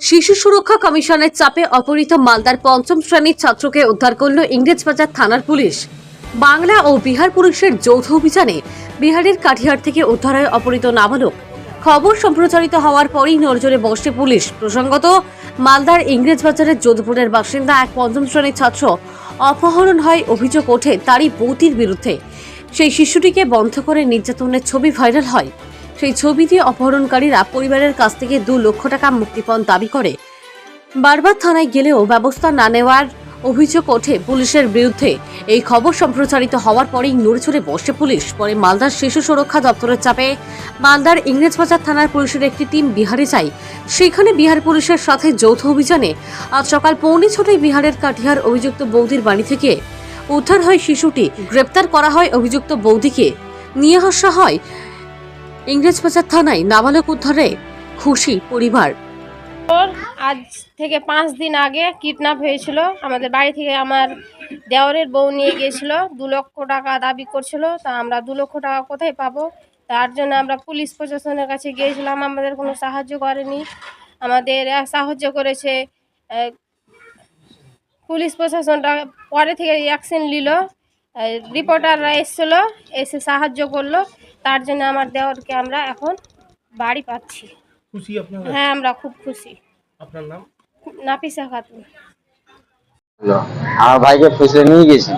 শিশু সুরক্ষা কমিশনের চাপে অপহৃত মালদার পঞ্চম শ্রেণির ছাত্রকে উদ্ধার করল ইংরেজবাজার থানার পুলিশ। বাংলা ও বিহার পুলিশের যৌথ অভিযানে বিহারের কাঠিয়ার থেকে উদ্ধার হয় অপহৃত নাবালক। খবর সম্প্রচারিত হওয়ার পরই নজরে বসে পুলিশ। প্রসঙ্গত, মালদার ইংরেজবাজারের যোধপুরের বাসিন্দা এক পঞ্চম শ্রেণির ছাত্র অপহরণ হয় অভিযোগ ওঠে তারই বৌতির বিরুদ্ধে। সেই শিশুটিকে বন্ধ করে নির্যাতনের ছবি ভাইরাল হয়। সেই ছবি দিয়ে অপহরণকারীরা পরিবারের কাছ থেকে দু লক্ষ টাকা মুক্তিপণ দাবি করে। বারবার থানায় গেলেও ব্যবস্থা না নেওয়ার অভিযোগ ওঠে পুলিশের বিরুদ্ধে। এই খবর সম্প্রচারিত হওয়ার পরেই নড়েচড়ে বসে পুলিশ। পরে মালদার শিশু সুরক্ষা দপ্তরের চাপে মালদার ইংরেজবাজার থানার পুলিশের একটি টিম বিহারে যায়। সেখানে বিহার পুলিশের সাথে যৌথ অভিযানে আজ সকাল পৌনে ছটায় বিহারের কাটিহার অভিযুক্ত বৌদির বাড়ি থেকে উদ্ধার হয় শিশুটি। গ্রেপ্তার করা হয় অভিযুক্ত বৌদিকে। নিয়ে আসা হয় ইংরেজবাজার থানায় নাবালক উদ্ধারে খুশি পরিবার। আজ থেকে পাঁচ দিন আগে কিডন্যাপ হয়েছিল। আমাদের বাড়ি থেকে আমার দেওয়ারের বউ নিয়ে গিয়েছিল। দু লক্ষ টাকা দাবি করছিল। তা আমরা দু লক্ষ টাকা কোথায় পাবো? তার জন্য আমরা পুলিশ প্রশাসনের কাছে গিয়েছিলাম। আমাদের কোনো সাহায্য করেনি। আমাদের সাহায্য করেছে। পুলিশ প্রশাসনটা পরে থেকে অ্যাকশন নিল। রিপোর্টাররা এসেছিল। এসে সাহায্য করল। তার জন্য আমার দেওয়ারকে আমরা এখন বাড়ি পাচ্ছি। খুশি আপনারা? হ্যাঁ আমরা খুব খুশি। আপনার নাম? নাফিসা খাতুন। আমার ভাইকে ফুসলে নিয়ে গেছে।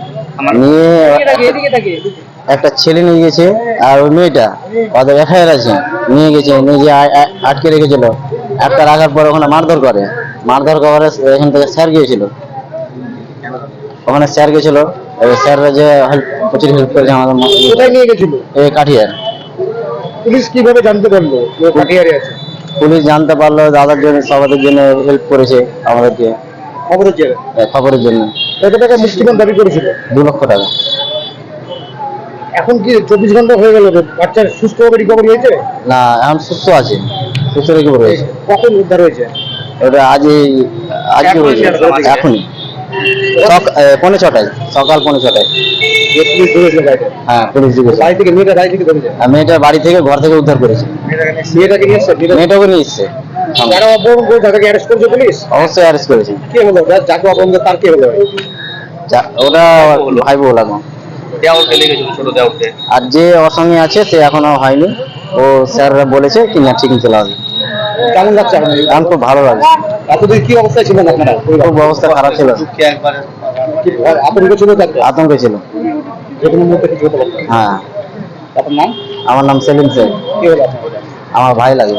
নিয়ে একটা ছেলে নিয়ে গেছে আর ওই মেয়েটা ওদের এফআইআর আছে নিয়ে গেছে নিয়ে আটকে রেখেছিল। একটা রাখার পর ওখানে মারধর করে। মারধর করে এখান থেকে স্যার গিয়েছিল। ওখানে স্যার গেছিল ওই স্যাররা যে প্রচুর হেল্প করেছে আমাদের কোথায় নিয়ে গেছিল? এই কাঠিয়ার। পুলিশ কীভাবে জানতে পারল যে আছে? পুলিশ জানতে পারল দাদার জন্য সবাদের জন্য হেল্প করেছে আমাদেরকে। খবরের জন্য? কত টাকা মুক্তিপণ দাবি করেছিল? দু লক্ষ টাকা। এখন কি চব্বিশ ঘণ্টা হয়ে গেল? বাচ্চার সুস্থভাবে রিকভারি হয়েছে? না এখন সুস্থ আছে। সুস্থ রেখে রয়েছে কখন উদ্ধার হয়েছে? ওটা আজই আজকে হয়েছে। এখনই। পৌনে ছটায়। সকাল পৌনে ছটায়। হ্যাঁ পুলিশ দিকে বাড়ি থেকে মেয়েটা বাড়ি থেকে ধরেছে? মেয়েটা বাড়ি থেকে ঘর থেকে উদ্ধার করেছে। মেয়েটাকে নিয়ে এসছে? মেয়েটাকে নিয়ে এসছে। যারা অপহরণ করে তাদেরকে অ্যারেস্ট করেছে পুলিশ? অবশ্যই অ্যারেস্ট করেছে। কে হলো? যাকে অপহরণ তার কে হলো? ওটা ভাই বউ আর যে ওর সঙ্গে আছে সে এখনও হয়নি। ও স্যাররা বলেছে কি না ঠিকই চলে আসবে। কেমন লাগছে আপনার গান খুব ভালো লাগে। এতদিন কি অবস্থায় ছিলেন আপনারা? খুব অবস্থা খারাপ ছিল। কি আতঙ্ক ছিল আতঙ্ক ছিল। যে কোনো মুহূর্তে কিছু হতে পারত? হ্যাঁ। আপনার নাম? আমার নাম সেলিম সেন কি হলো আমার ভাই লাগে।